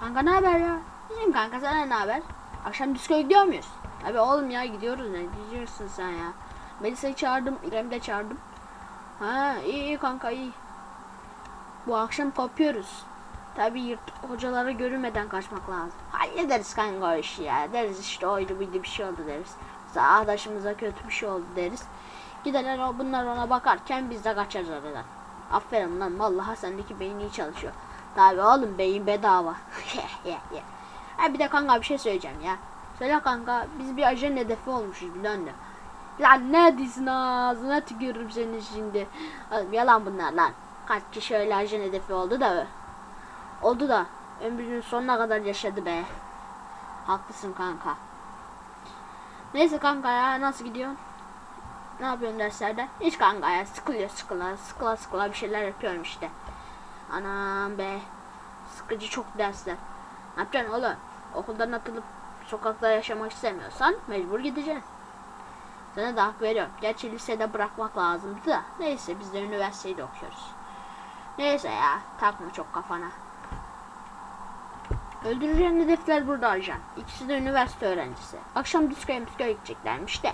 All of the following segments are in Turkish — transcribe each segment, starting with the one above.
Kanka ne haber ya? İyiyim kanka sana ne haber? Akşam diskoya gidiyor muyuz? Abi oğlum ya gidiyoruz ne diyeceksin sen ya? Melisa'yı çağırdım, İrem'i de çağırdım. Ha iyi iyi kanka iyi. Bu akşam kopuyoruz. Tabii yırt hocalara görünmeden kaçmak lazım. Hallederiz kanka o işi ya. Deriz işte oydu buydu bir şey oldu deriz. Arkadaşımıza kötü bir şey oldu deriz. Giderler o bunlar ona bakarken biz de kaçarız aradan. Aferin lan vallahi sendeki beyin iyi çalışıyor. Tabii oğlum beyin bedava. ha bir de kanka bir şey söyleyeceğim ya. Söyle kanka biz bir ajan hedefi olmuşuz biliyorsun. Lan ne diyorsun ağzına tükürürüm senin şimdi. Oğlum yalan bunlar lan. Kaç kişi öyle ajan hedefi oldu da. Oldu da ömrünün sonuna kadar yaşadı be. Haklısın kanka. Neyse kanka ya nasıl gidiyor? Ne yapıyorsun derslerde? Hiç kanka ya sıkılıyor sıkıla sıkıla sıkıla bir şeyler yapıyorum işte. Anam be. Sıkıcı çok dersler. Ne yapacaksın oğlum? Okuldan atılıp sokakta yaşamak istemiyorsan mecbur gideceksin. Sana da hak veriyorum. Gerçi lisede bırakmak lazımdı da. Neyse biz de üniversitede okuyoruz. Neyse ya takma çok kafana. Öldüreceğin hedefler burada ajan. İkisi de üniversite öğrencisi. Akşam diskoya miskoya gideceklermiş de.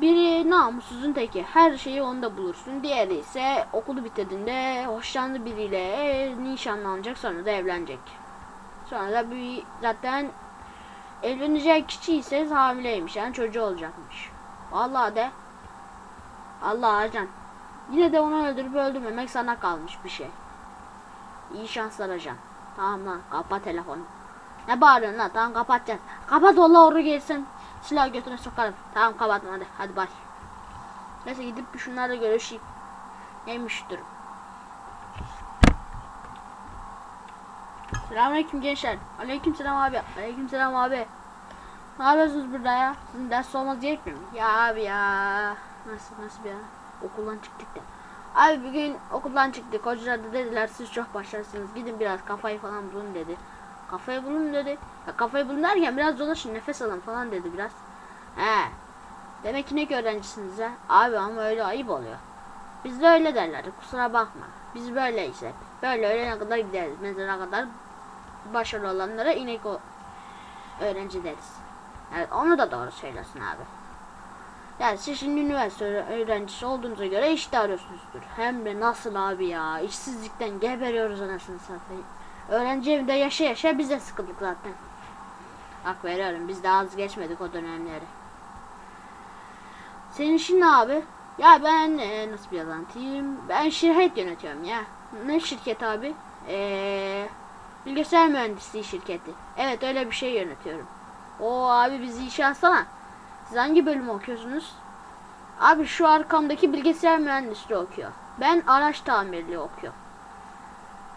Biri namussuzun teki. Her şeyi onda bulursun. Diğeri ise okulu bitirdiğinde hoşlandığı biriyle nişanlanacak sonra da evlenecek. Sonra da bir zaten evleneceği kişi ise hamileymiş yani çocuğu olacakmış. Vallahi de Allah ajan. Yine de onu öldürüp öldürmemek sana kalmış bir şey. İyi şanslar ajan. Tamam lan kapat telefonu. Ne bağırıyorsun lan? Tamam kapatacağız. Kapat ola oru gelsin. Silah götüne sokarım. Tamam kapatma hadi. Hadi bay. Neyse gidip bir şunlarla görüşeyim. Neymiş durum. Selamünaleyküm gençler. Aleykümselam abi. Aleykümselam abi. Ne yapıyorsunuz burada ya? Sizin ders olmaz gerekmiyor mu? Ya abi ya. Nasıl nasıl bir ya? Okuldan çıktık da. Abi bir gün okuldan çıktık. Hocalar da dediler siz çok başarısınız. Gidin biraz kafayı falan bulun dedi. Kafayı bulun dedi. Ya kafayı bulun derken biraz dolaşın nefes alın falan dedi biraz. He. Demek ki ne öğrencisiniz ya? Abi ama öyle ayıp oluyor. Bizde öyle derler. Kusura bakma. Biz böyleyiz hep. Böyle öğlene kadar gideriz. Mezara kadar başarılı olanlara inek o öğrenci deriz. Evet onu da doğru söylüyorsun abi. Yani siz şimdi üniversite öğrencisi olduğunuza göre iş de arıyorsunuzdur. Hem de nasıl abi ya. İşsizlikten geberiyoruz anasını satayım. Öğrenci evinde yaşa yaşa biz de sıkıldık zaten. Hak veriyorum biz de az geçmedik o dönemleri. Senin işin ne abi? Ya ben e, nasıl bir anlatayım? Ben şirket yönetiyorum ya. Ne şirket abi? Eee bilgisayar mühendisliği şirketi. Evet öyle bir şey yönetiyorum. O abi bizi işe alsana. Siz hangi bölümü okuyorsunuz? Abi şu arkamdaki bilgisayar mühendisliği okuyor. Ben araç tamirliği okuyorum.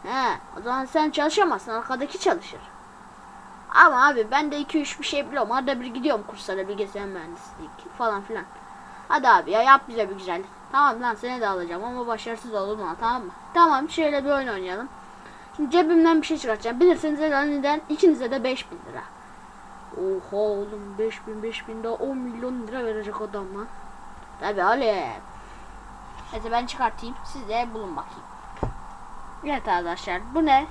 He, o zaman sen çalışamazsın. Arkadaki çalışır. Ama abi ben de 2-3 bir şey biliyorum. Arada bir gidiyorum kurslara bilgisayar mühendisliği falan filan. Hadi abi ya yap bize bir güzellik. Tamam lan seni de alacağım ama başarısız olma tamam mı? Tamam şöyle bir oyun oynayalım. Şimdi cebimden bir şey çıkartacağım. Bilirseniz neden ikinize de 5000 lira. Oha oğlum 5000 5000 daha 10 milyon lira verecek adam lan. Tabi Ali. Neyse ben çıkartayım. Siz de bulun bakayım. Evet arkadaşlar bu ne?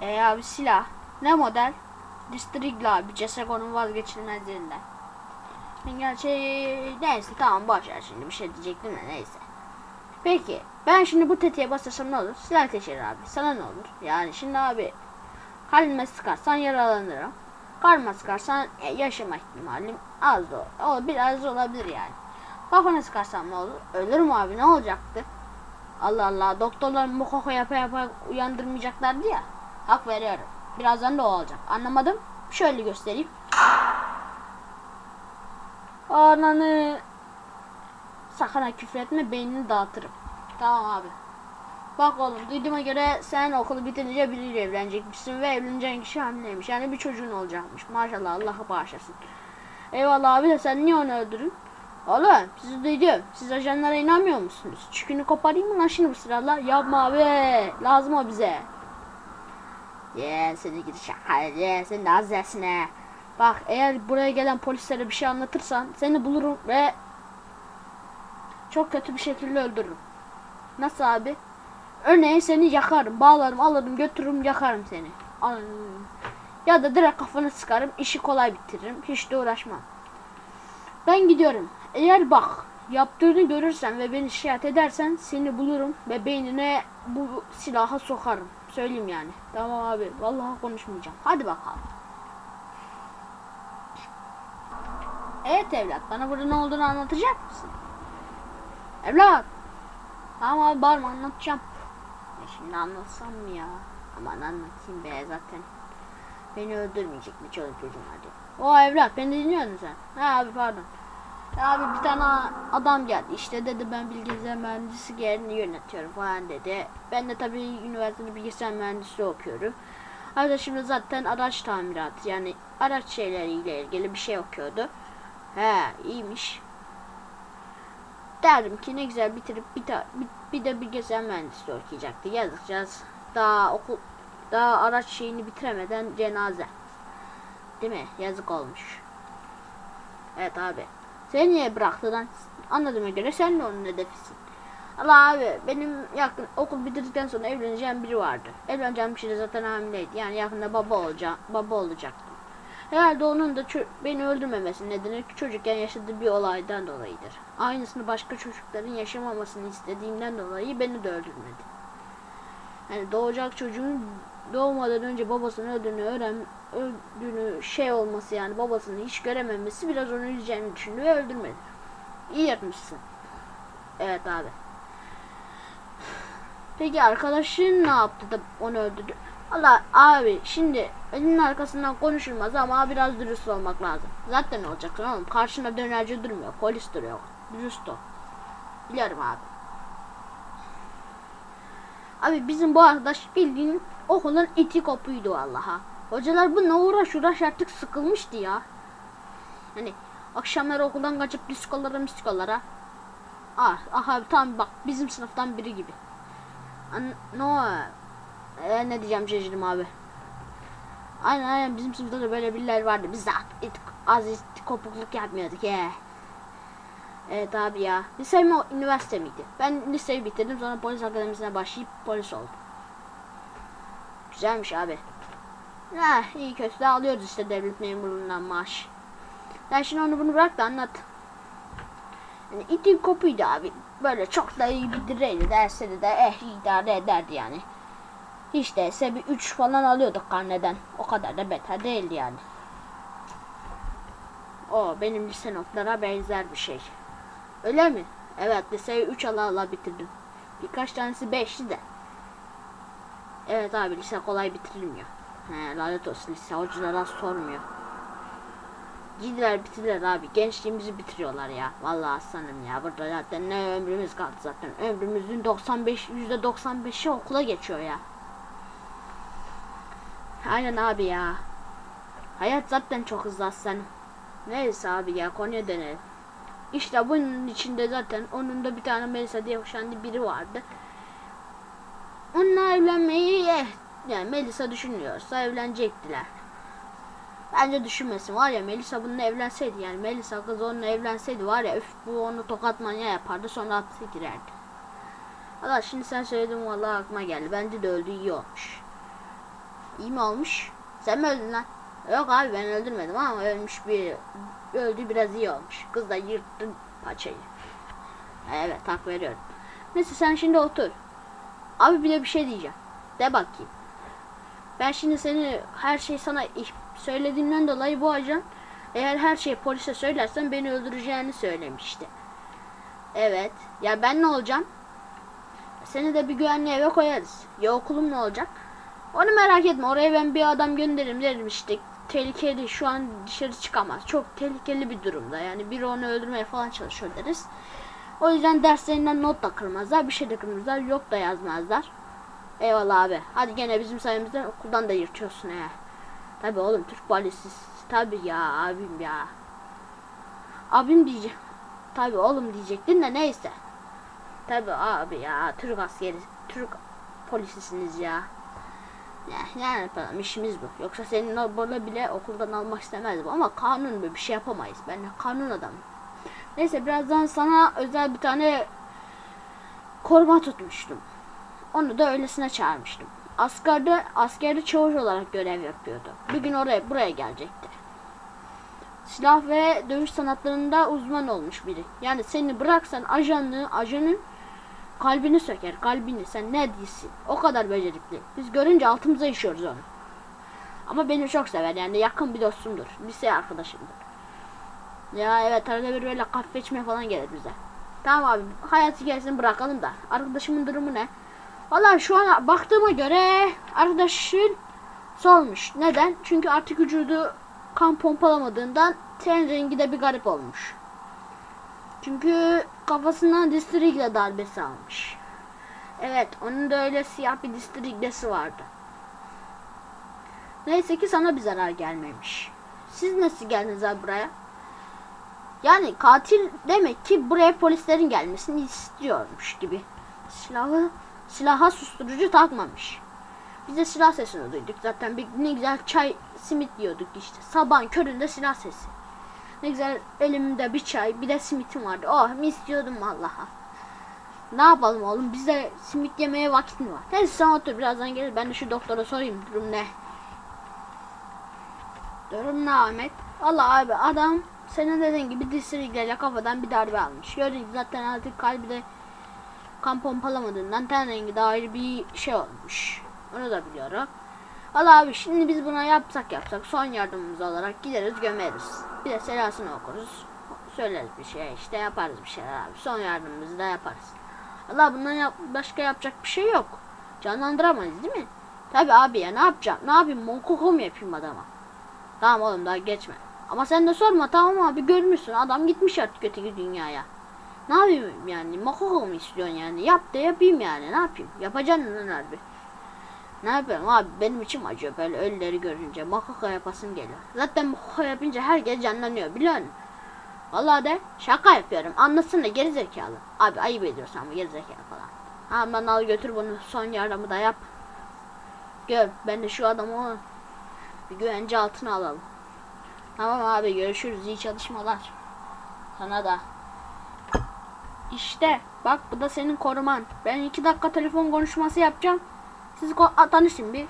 E abi silah. Ne model? Distrigla abi. CSGO'nun vazgeçilmezlerinden. Gerçi neyse tamam boş ver şimdi bir şey diyecektim de neyse. Peki ben şimdi bu tetiğe basırsam ne olur? Silah ateşir abi. Sana ne olur? Yani şimdi abi kalbime sıkarsan yaralanırım. Karma sıkarsan e, yaşama ihtimalim az da o, biraz olabilir yani. Kafana sıkarsam ne olur? Ölürüm abi ne olacaktı? Allah Allah doktorlar mokoko yapa yapa uyandırmayacaklardı ya. Hak veriyorum. Birazdan da o olacak. Anlamadım. Şöyle göstereyim. Ananı sakın ha küfretme beynini dağıtırım. Tamam abi. Bak oğlum duyduğuma göre sen okulu bitirince biriyle evlenecekmişsin ve evleneceğin kişi hamileymiş. Yani bir çocuğun olacakmış. Maşallah Allah'a bağışlasın. Eyvallah abi de sen niye onu öldürün? Oğlum sizi duydum. Siz ajanlara inanmıyor musunuz? Çükünü koparayım mı lan şimdi bu sırada? Yapma abi. Lazım o bize. Ye seni gidi şaka. Ye sen de. Bak eğer buraya gelen polislere bir şey anlatırsan seni bulurum ve çok kötü bir şekilde öldürürüm. Nasıl abi? Örneğin seni yakarım, bağlarım, alırım, götürürüm, yakarım seni. Ya da direkt kafanı sıkarım, işi kolay bitiririm, hiç de uğraşmam. Ben gidiyorum. Eğer bak yaptığını görürsen ve beni şikayet edersen seni bulurum ve beynine bu silahı sokarım. Söyleyeyim yani. Tamam abi. Vallahi konuşmayacağım. Hadi bakalım. Evet evlat. Bana burada ne olduğunu anlatacak mısın? Evlat. Tamam abi bağırma anlatacağım. Ya şimdi anlatsam mı ya? Aman anlatayım be zaten. Beni öldürmeyecek mi çoluk çocuğum hadi. O evlat beni dinliyor musun sen? Ha abi pardon. Abi bir tane adam geldi işte dedi ben bilgisayar mühendisi yerini yönetiyorum falan dedi. Ben de tabii üniversitede bilgisayar mühendisliği okuyorum. Arada şimdi zaten araç tamiratı yani araç şeyleriyle ilgili bir şey okuyordu. He iyiymiş. Derdim ki ne güzel bitirip bir, ta- bir, bir de bilgisayar mühendisliği okuyacaktı. Yazacağız. Daha okul daha araç şeyini bitiremeden cenaze. Değil mi? Yazık olmuş. Evet abi. Seni niye bıraktı lan? Anladığıma göre sen de onun hedefisin. Allah abi benim yakın okul bitirdikten sonra evleneceğim biri vardı. Evleneceğim kişi de zaten hamileydi. Yani yakında baba olacağım, baba olacaktım. Herhalde onun da beni öldürmemesi nedeni çocukken yaşadığı bir olaydan dolayıdır. Aynısını başka çocukların yaşamamasını istediğimden dolayı beni de öldürmedi. Yani doğacak çocuğun doğmadan önce babasının öldüğünü öğren öldüğünü şey olması yani babasını hiç görememesi biraz onu üzeceğini düşündü ve öldürmedi. İyi yapmışsın. Evet abi. Peki arkadaşın ne yaptı da onu öldürdü? Allah abi şimdi elinin arkasından konuşulmaz ama biraz dürüst olmak lazım. Zaten olacaksın oğlum. Karşında dönerci durmuyor. Polis duruyor. Dürüst ol. Biliyorum abi. Abi bizim bu arkadaş bildiğin okulun iti kopuydu vallaha. Hocalar bununla uğraş uğraş artık sıkılmıştı ya. Hani akşamları okuldan kaçıp diskolara miskolara. Ah, ah abi tam bak bizim sınıftan biri gibi. An no. Ee, ne diyeceğim şaşırdım abi. Aynen aynen bizim sınıfta da böyle birileri vardı. Biz de it, az it, kopukluk yapmıyorduk ya. Evet abi ya. Lise mi üniversite miydi? Ben liseyi bitirdim sonra polis akademisine başlayıp polis oldum. Güzelmiş abi. Ha iyi kötü de alıyoruz işte devlet memurluğundan maaş. Ben şimdi onu bunu bırak da anlat. Yani itin kopuydu abi. Böyle çok da iyi bir direydi. Dersleri de eh idare ederdi yani. Hiç değilse bir 3 falan alıyorduk karneden. O kadar da beter değildi yani. O benim lise notlara benzer bir şey. Öyle mi? Evet liseyi 3 ala ala bitirdim. Birkaç tanesi 5'ti de. Evet abi lise kolay bitirilmiyor. He lanet olsun lise hocalara sormuyor. Gidiler bitirdiler abi. Gençliğimizi bitiriyorlar ya. Vallahi aslanım ya. Burada zaten ne ömrümüz kaldı zaten. Ömrümüzün 95 %95'i okula geçiyor ya. Aynen abi ya. Hayat zaten çok hızlı aslanım. Neyse abi ya konuya dönelim. İşte bunun içinde zaten onun da bir tane Melisa diye hoşlandığı biri vardı. Onunla evlenmeyi eh, yani Melisa düşünüyorsa evlenecektiler. Bence düşünmesin var ya Melisa bununla evlenseydi yani Melisa kız onunla evlenseydi var ya öf bu onu tokat manya yapardı sonra hapse girerdi. Allah şimdi sen söyledin vallahi aklıma geldi. Bence de öldü iyi olmuş. İyi mi olmuş? Sen mi öldün lan? Yok abi ben öldürmedim ama ölmüş bir öldü biraz iyi olmuş. Kız da yırttı paçayı. Evet hak veriyorum. Neyse sen şimdi otur. Abi bir de bir şey diyeceğim. De bakayım. Ben şimdi seni her şey sana söylediğimden dolayı bu ajan eğer her şeyi polise söylersen beni öldüreceğini söylemişti. Evet. Ya ben ne olacağım? Seni de bir güvenli eve koyarız. Ya okulum ne olacak? Onu merak etme. Oraya ben bir adam gönderirim derim işte. Tehlikeli şu an dışarı çıkamaz. Çok tehlikeli bir durumda. Yani biri onu öldürmeye falan çalışıyor deriz. O yüzden derslerinden not da kırmazlar. Bir şey de kırmazlar. Yok da yazmazlar. Eyvallah abi. Hadi gene bizim sayemizden okuldan da yırtıyorsun he. Tabi oğlum Türk polisi. Tabi ya abim ya. Abim diyecek. Tabi oğlum diyecektin de neyse. Tabi abi ya Türk askeri, Türk polisisiniz ya. Ya, yani yapalım işimiz bu. Yoksa senin bana bile okuldan almak istemezdim ama kanun böyle bir şey yapamayız. Ben kanun adamım. Neyse birazdan sana özel bir tane koruma tutmuştum. onu da öylesine çağırmıştım. Askerde askerde çavuş olarak görev yapıyordu. Bir gün oraya buraya gelecekti. Silah ve dövüş sanatlarında uzman olmuş biri. Yani seni bıraksan ajanlığı, ajanın kalbini söker, kalbini. Sen ne değilsin? O kadar becerikli. Biz görünce altımıza işiyoruz onu. Ama beni çok sever yani yakın bir dostumdur. Lise arkadaşımdır. Ya evet arada bir böyle kahve içmeye falan gelir bize. Tamam abi hayat hikayesini bırakalım da. Arkadaşımın durumu ne? Valla şu an baktığıma göre arkadaşın solmuş. Neden? Çünkü artık vücudu kan pompalamadığından ten rengi de bir garip olmuş. Çünkü kafasından distrigle darbesi almış. Evet onun da öyle siyah bir distriglesi vardı. Neyse ki sana bir zarar gelmemiş. Siz nasıl geldiniz abi buraya? Yani katil demek ki buraya polislerin gelmesini istiyormuş gibi. Silahı silaha susturucu takmamış. Biz de silah sesini duyduk. Zaten bir ne güzel çay simit yiyorduk işte. Sabahın köründe silah sesi. Ne güzel elimde bir çay bir de simitim vardı. Oh mis diyordum vallaha. Ne yapalım oğlum bize simit yemeye vakit mi var? Neyse sen otur birazdan gelir ben de şu doktora sorayım durum ne? Durum ne Ahmet? Valla abi adam senin dediğin gibi disiriklerle kafadan bir darbe almış. Gibi zaten artık kalbi de kan pompalamadığından ten rengi de ayrı bir şey olmuş. Onu da biliyorum. Valla abi şimdi biz buna yapsak yapsak son yardımımız olarak gideriz gömeriz. Bir de selasını okuruz. Söyleriz bir şey işte yaparız bir şeyler abi. Son yardımımızı da yaparız. Valla bundan yap başka yapacak bir şey yok. Canlandıramayız değil mi? Tabi abi ya ne yapacağım? Ne yapayım? Monkoko mu yapayım adama? Tamam oğlum daha geçme. Ama sen de sorma tamam abi görmüşsün adam gitmiş artık öteki dünyaya. Ne yapayım yani makoko mu istiyorsun yani yap da yapayım yani ne yapayım yapacaksın lan harbi. Ne yapayım abi benim içim acıyor böyle ölüleri görünce makoko yapasım geliyor. Zaten makoko yapınca herkes canlanıyor biliyor musun? Vallahi de şaka yapıyorum anlasana gerizekalı. Abi ayıp ediyorsun ama gerizekalı falan. Ha ben al götür bunu son yardımı da yap. Gör ben de şu adamı bir güvence altına alalım. Tamam abi görüşürüz. iyi çalışmalar. Sana da. İşte bak bu da senin koruman. Ben iki dakika telefon konuşması yapacağım. Siz ko- tanışın bir.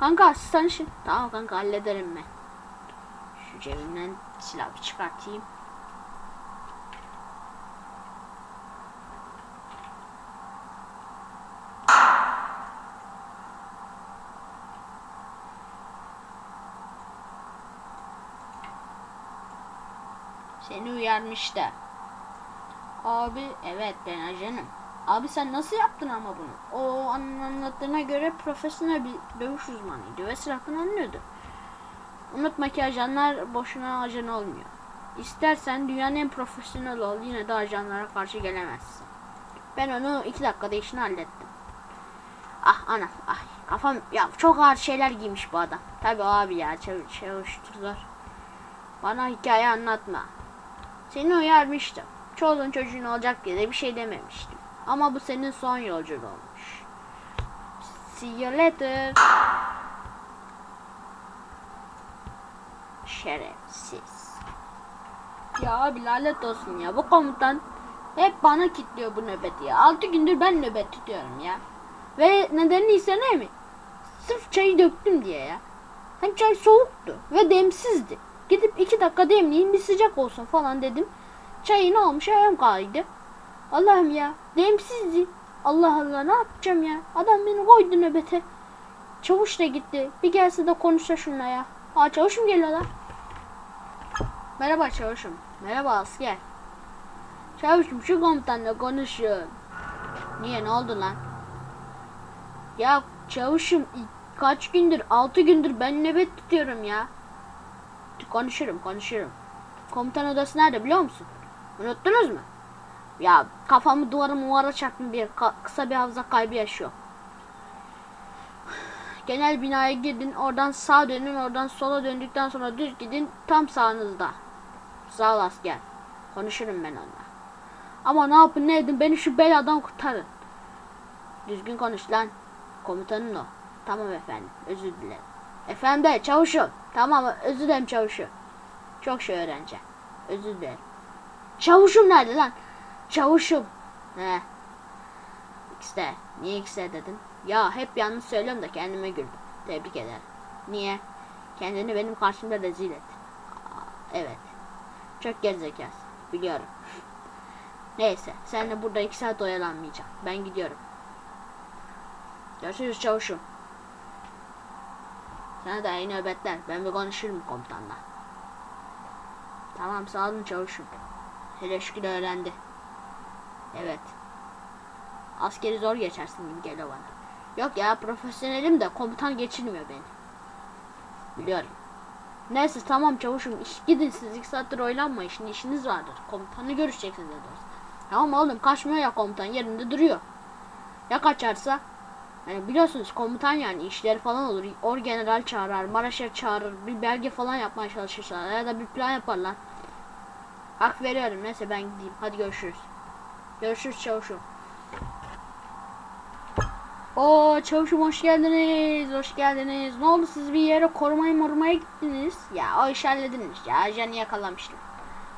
Kanka siz tanışın. Tamam kanka hallederim ben. Şu cebimden silahı çıkartayım. Seni uyarmış da. Abi evet ben ajanım. Abi sen nasıl yaptın ama bunu? O anlattığına göre profesyonel bir dövüş uzmanıydı ve silahtan anlıyordu. Unutma ki ajanlar boşuna ajan olmuyor. İstersen dünyanın en profesyonel ol yine de ajanlara karşı gelemezsin. Ben onu iki dakikada işini hallettim. Ah ana ah kafam ya çok ağır şeyler giymiş bu adam. Tabi abi ya çavuş çavuşturlar. Bana hikaye anlatma. Seni uyarmıştım. Çoluğun çocuğun olacak diye de bir şey dememiştim. Ama bu senin son yolculuğun olmuş. See you later. Şerefsiz. Ya abi lanet olsun ya. Bu komutan hep bana kilitliyor bu nöbeti ya. 6 gündür ben nöbet tutuyorum ya. Ve nedeni ise ne mi? Sırf çayı döktüm diye ya. Hem çay soğuktu ve demsizdi. Gidip iki dakika demleyeyim bir sıcak olsun falan dedim. Çayı ne olmuş ayağım kaydı. Allah'ım ya demsizdi. Allah Allah ne yapacağım ya. Adam beni koydu nöbete. Çavuş da gitti. Bir gelse de konuşsa şunla ya. Aa çavuşum geliyor lan. Merhaba çavuşum. Merhaba asker. Çavuşum şu komutanla konuşuyor. Niye ne oldu lan? Ya çavuşum kaç gündür altı gündür ben nöbet tutuyorum ya. Konuşurum konuşurum. Komutan odası nerede biliyor musun? Unuttunuz mu? Ya kafamı duvara muvara çarptım bir kısa bir hafıza kaybı yaşıyor. Genel binaya girdin oradan sağa dönün oradan sola döndükten sonra düz gidin tam sağınızda. Sağ ol asker. Konuşurum ben onunla. Ama ne yapın ne edin beni şu beladan kurtarın. Düzgün konuş lan. Komutanın o. Tamam efendim özür dilerim. Efendim çavuşum. Tamam özür dilerim çavuşum. Çok şey öğreneceğim. Özür dilerim. Çavuşum nerede lan? Çavuşum. He. X'de. Niye X'de dedin? Ya hep yanlış söylüyorum da kendime güldüm. Tebrik ederim. Niye? Kendini benim karşımda rezil et. Evet. Çok gerizekalı. Biliyorum. Neyse. Seninle burada iki saat oyalanmayacağım. Ben gidiyorum. Görüşürüz çavuşum. Sana da iyi nöbetler. Ben bir konuşurum komutanla. Tamam sağ olun çavuşum. Hele şükür öğrendi. Evet. Askeri zor geçersin gibi geliyor bana. Yok ya profesyonelim de komutan geçirmiyor beni. Biliyorum. Neyse tamam çavuşum iş, gidin siz iki saattir oylanmayın şimdi işiniz vardır. Komutanı görüşeceksiniz dediniz. Tamam oğlum kaçmıyor ya komutan yerinde duruyor. Ya kaçarsa? Yani biliyorsunuz komutan yani işleri falan olur. Orgeneral çağırar, Maraşer çağırır, bir belge falan yapmaya çalışırlar ya da bir plan yaparlar. Hak veriyorum neyse ben gideyim. Hadi görüşürüz. Görüşürüz çavuşum. Oo çavuşum hoş geldiniz. Hoş geldiniz. Ne oldu siz bir yere korumaya morumaya gittiniz? Ya o iş halledilmiş ya. Ajanı yakalamıştım.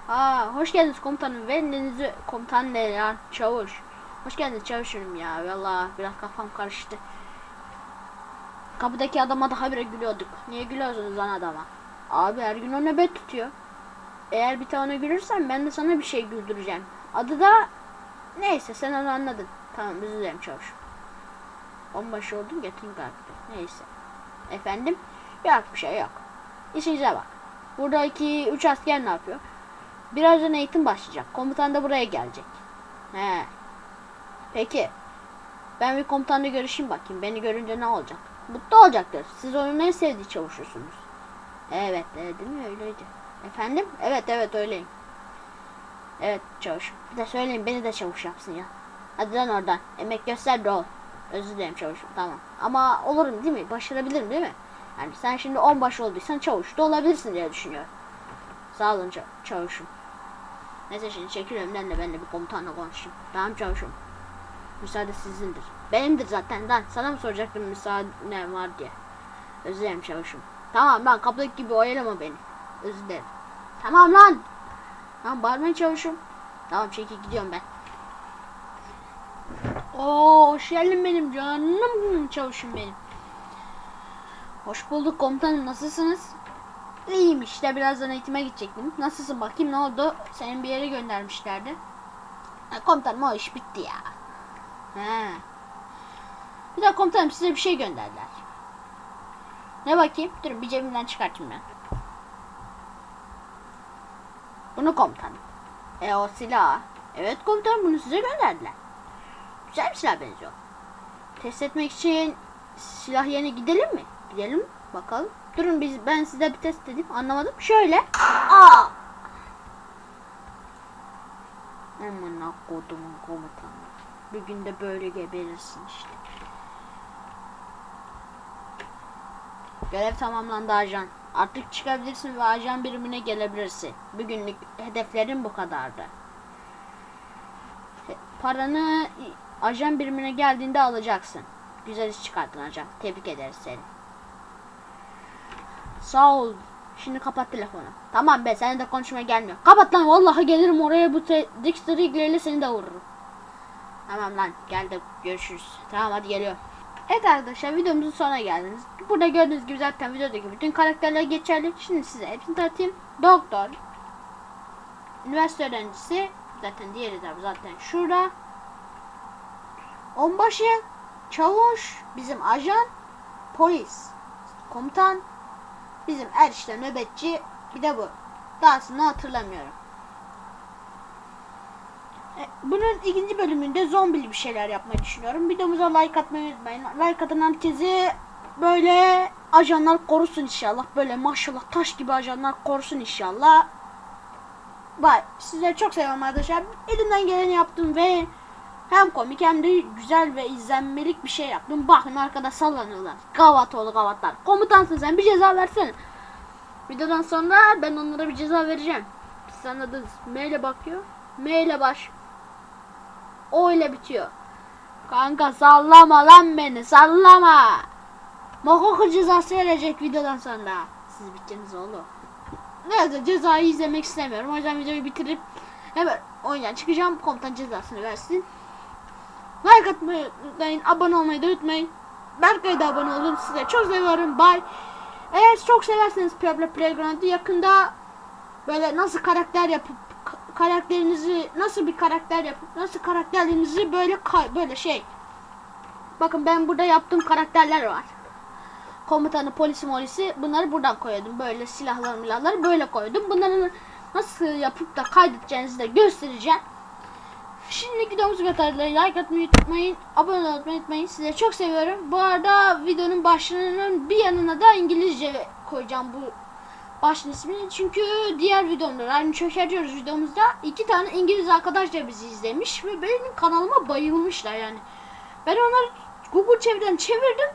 Aa hoş geldiniz komutanım. Verin elinizi komutan ne ya? Çavuş. Hoş geldiniz çavuşum ya. Valla biraz kafam karıştı. Kapıdaki adama daha bire gülüyorduk. Niye gülüyorsunuz lan adama? Abi her gün o nöbet tutuyor. Eğer bir tane gülürsen ben de sana bir şey güldüreceğim. Adı da neyse sen onu anladın. Tamam özür dilerim çavuş. Onbaşı oldum getireyim kalktı. Neyse. Efendim? Yok bir şey yok. İşinize bak. Buradaki üç asker ne yapıyor? Birazdan eğitim başlayacak. Komutan da buraya gelecek. He. Peki. Ben bir komutanla görüşeyim bakayım. Beni görünce ne olacak? Mutlu olacaktır. Siz onun en sevdiği çavuşusunuz. Evet, e, değil mi? Öyleydi. Efendim? Evet, evet öyleyim. Evet çavuş. Bir de söyleyin beni de çavuş yapsın ya. Hadi lan oradan. Emek göster de ol. Özür dilerim çavuşum. Tamam. Ama olurum değil mi? Başarabilirim değil mi? Yani sen şimdi onbaşı olduysan çavuş da olabilirsin diye düşünüyorum. Sağ olun ça- çavuşum. Neyse şimdi çekil önümden de ben de bir komutanla konuşayım. Tamam çavuşum. Müsaade sizindir. Benimdir zaten lan. Sana mı soracaktım müsaade ne var diye. Özür dilerim çavuşum. Tamam lan kapıdaki gibi oyalama beni. Özür. Tamam lan. Tamam bağırmayın çavuşum. Tamam çekil gidiyorum ben. Oo hoş geldin benim canım çavuşum benim. Hoş bulduk komutanım nasılsınız? İyiyim işte birazdan eğitime gidecektim. Nasılsın bakayım ne oldu? Senin bir yere göndermişlerdi. Komutanım o iş bitti ya. He. Bir daha komutanım size bir şey gönderdiler. Ne bakayım? Dur bir cebimden çıkartayım ben. Bunu komutanım. E o silah. Evet komutanım bunu size gönderdiler. Güzel bir silah benziyor. Test etmek için silah yerine gidelim mi? Gidelim bakalım. Durun biz ben size bir test edeyim. Anlamadım. Şöyle. Aa! Aman kodumun komutanı. Bir günde böyle geberirsin işte. Görev tamamlandı ajan. Artık çıkabilirsin ve ajan birimine gelebilirsin. Bugünlük hedeflerin bu kadardı. Paranı ajan birimine geldiğinde alacaksın. Güzel iş çıkarttın ajan. Tebrik ederiz seni. Sağ ol. Şimdi kapat telefonu. Tamam be senin de konuşmaya gelmiyor. Kapat lan vallahi gelirim oraya bu te- Dexter Eagle'yle seni de vururum. Tamam lan gel de görüşürüz. Tamam hadi geliyorum. Evet arkadaşlar videomuzun sonuna geldiniz. Burada gördüğünüz gibi zaten videodaki bütün karakterler geçerli. Şimdi size hepsini tanıtayım. Doktor. Üniversite öğrencisi. Zaten diğeri de zaten şurada. Onbaşı. Çavuş. Bizim ajan. Polis. Komutan. Bizim er işte nöbetçi. Bir de bu. Dahasını hatırlamıyorum. E, Bunun ikinci bölümünde zombili bir şeyler yapmayı düşünüyorum. Videomuza like atmayı unutmayın. Like atan herkesi böyle ajanlar korusun inşallah. Böyle maşallah taş gibi ajanlar korusun inşallah. Bye. Sizleri çok seviyorum arkadaşlar. Elimden geleni yaptım ve hem komik hem de güzel ve izlenmelik bir şey yaptım. Bakın arkada sallanıyorlar. Gavat oğlu gavatlar. Komutansın sen bir ceza versene. Videodan sonra ben onlara bir ceza vereceğim. Siz anladınız. M bakıyor. M ile baş. O ile bitiyor. Kanka sallama lan beni sallama. Mokoko cezası verecek videodan sonra. Siz biteceksiniz oğlum. Neyse cezayı izlemek istemiyorum. O yüzden videoyu bitirip hemen oyundan çıkacağım. Komutan cezasını versin. Like atmayı unutmayın. Abone olmayı da unutmayın. Berkay'a da abone olun. Size çok seviyorum. Bye. Eğer çok severseniz Pebble Playground'u yakında böyle nasıl karakter yapıp karakterinizi nasıl bir karakter yapıp nasıl karakterlerinizi böyle böyle şey Bakın ben burada yaptığım karakterler var. Komutanı, polisi, molisi bunları buradan koydum. Böyle silahlar milahları böyle koydum. Bunları nasıl yapıp da kaydedeceğinizi de göstereceğim. Şimdi videomuzu kadarıyla like atmayı unutmayın. Abone olmayı unutmayın. Size çok seviyorum. Bu arada videonun başlığının bir yanına da İngilizce koyacağım bu başlığın ismini. Çünkü diğer videomda yani çökertiyoruz videomuzda iki tane İngiliz arkadaş da bizi izlemiş ve benim kanalıma bayılmışlar yani. Ben onları Google çeviriden çevirdim.